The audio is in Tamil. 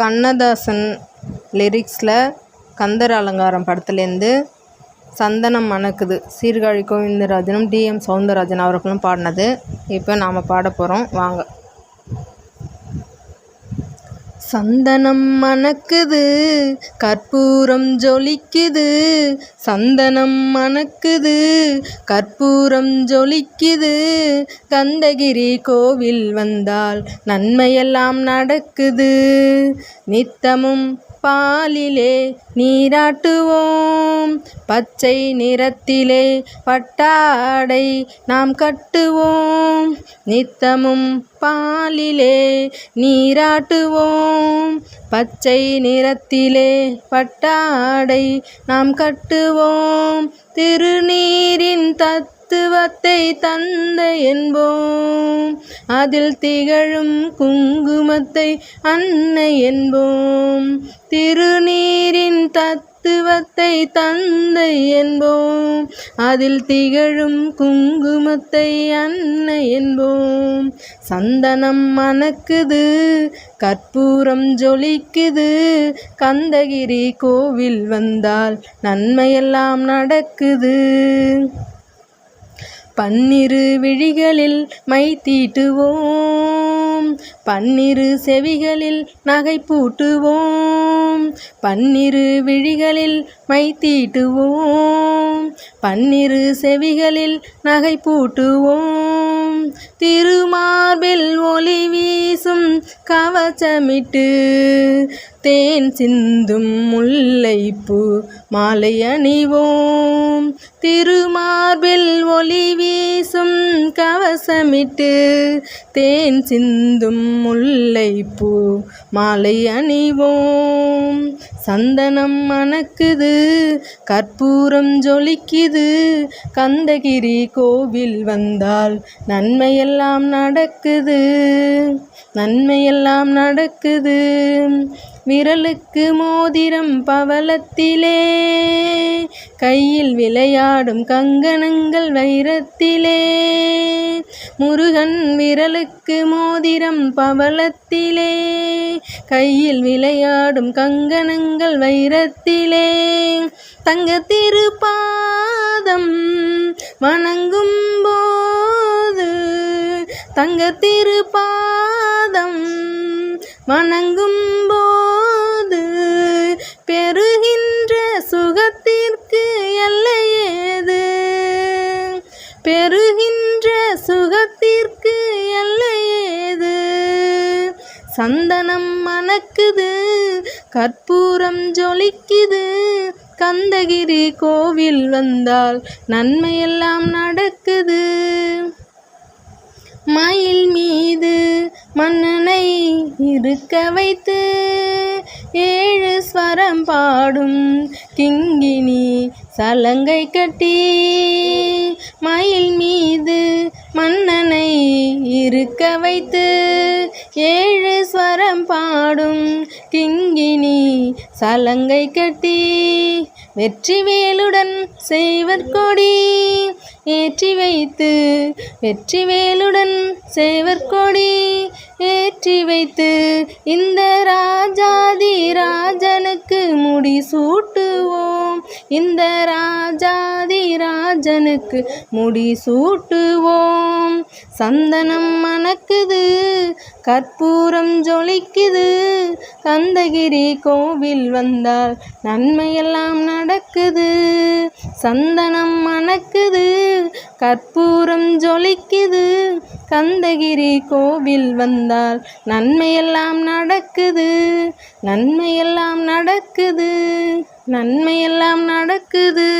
கண்ணதாசன் லிரிக்ஸில் கந்தர் அலங்காரம் படத்துலேருந்து சந்தனம் மணக்குது சீர்காழி கோவிந்தராஜனும் டிஎம் சௌந்தரராஜன் அவர்களும் பாடினது. இப்போ நாம் பாட போகிறோம் வாங்க. சந்தனம் மணக்குது கற்பூரம் ஜொலிக்குது. சந்தனம் மணக்குது கற்பூரம் ஜொலிக்குது. கந்தகிரி கோவில் வந்தால் நன்மையெல்லாம் நடக்குது. நித்தமும் பாலிலே நீராட்டுவோம். பச்சை நிறத்திலே பட்டாடை நாம் கட்டுவோம். நித்தமும் பாலிலே நீராட்டுவோம். பச்சை நிறத்திலே பட்டாடை நாம் கட்டுவோம். திருநீரின் தத்துவத்தை தந்த என்போம். அதில் திகழும் குங்குமத்தை அன்னை என்போம். திருநீரின் தத்துவத்தை தந்தை என்போம். அதில் திகழும் குங்குமத்தை அன்னை என்போம். சந்தனம் மணக்குது கற்பூரம் ஜொலிக்குது. கந்தகிரி கோவில் வந்தால் நன்மையெல்லாம் நடக்குது. பன்னிரு விழிகளில் மை தீட்டுவோம். பன்னிரு செவிகளில் நகை பூட்டுவோம். பன்னிரு விழிகளில் மை தீட்டுவோம். பன்னிரு செவிகளில் நகை பூட்டுவோம். திருமார்பில் ஒளி வீசும் கவச்சமிட்டு தேன் சிந்தும் முல்லைப்பூ மாலை அணிவோம். திருமார்பில் ஒளி வீசும் கவசமிட்டு தேன் சிந்தும் முல்லைப்பூ மாலை அணிவோம். சந்தனம் மணக்குது கற்பூரம் ஜொலிக்குது. கந்தகிரி கோவில் வந்தால் நன்மையெல்லாம் நடக்குது நன்மையெல்லாம் நடக்குது. விரலுக்கு மோதிரம் பவளத்திலே. கையில் விளையாடும் கங்கணங்கள் வைரத்திலே. முருகன் விரலுக்கு மோதிரம் பவளத்திலே. கையில் விளையாடும் கங்கணங்கள் வைரத்திலே. தங்க திருப்பாதம் வணங்கும் போது தங்க திருப்பாதம் வணங்கும் பெறுகின்ற சுகத்திற்கு எல்லையேது? சந்தனம் மணக்குது கற்பூரம் ஜொலிக்குது. கந்தகிரி கோவில் வந்தால் நன்மையெல்லாம் நடக்குது. மயில் மீது மன்னனை இருக்க வைத்து ஏழு ஸ்வரம் பாடும் கிங்கினி சலங்கை கட்டி மயில் மீது மன்னனை இருக்க வைத்து ஏழு ஸ்வரம் பாடும் கிங்கினி சலங்கை கட்டி வெற்றி வேலுடன் செய்வர் கொடி. ஏற்றி வைத்து வெற்றி வேலுடன் செய்வர் கொடி. ஏற்றி வைத்து இந்த ராஜாதி ராஜனுக்கு முடி சூட்டுவோம். இந்த ராஜாதி ராஜனுக்கு முடி சூட்டுவோம் சந்தனம் மணக்குது கற்பூரம் ஜொலிக்குது. கந்தகிரி கோவில் வந்தால் நன்மையெல்லாம் நடக்குது. சந்தனம் மணக்குது கற்பூரம் ஜொலிக்குது. கந்தகிரி கோவில் வந்தால் நன்மையெல்லாம் நடக்குது. நன்மையெல்லாம் நடக்குது. நன்மையெல்லாம் நடக்குது.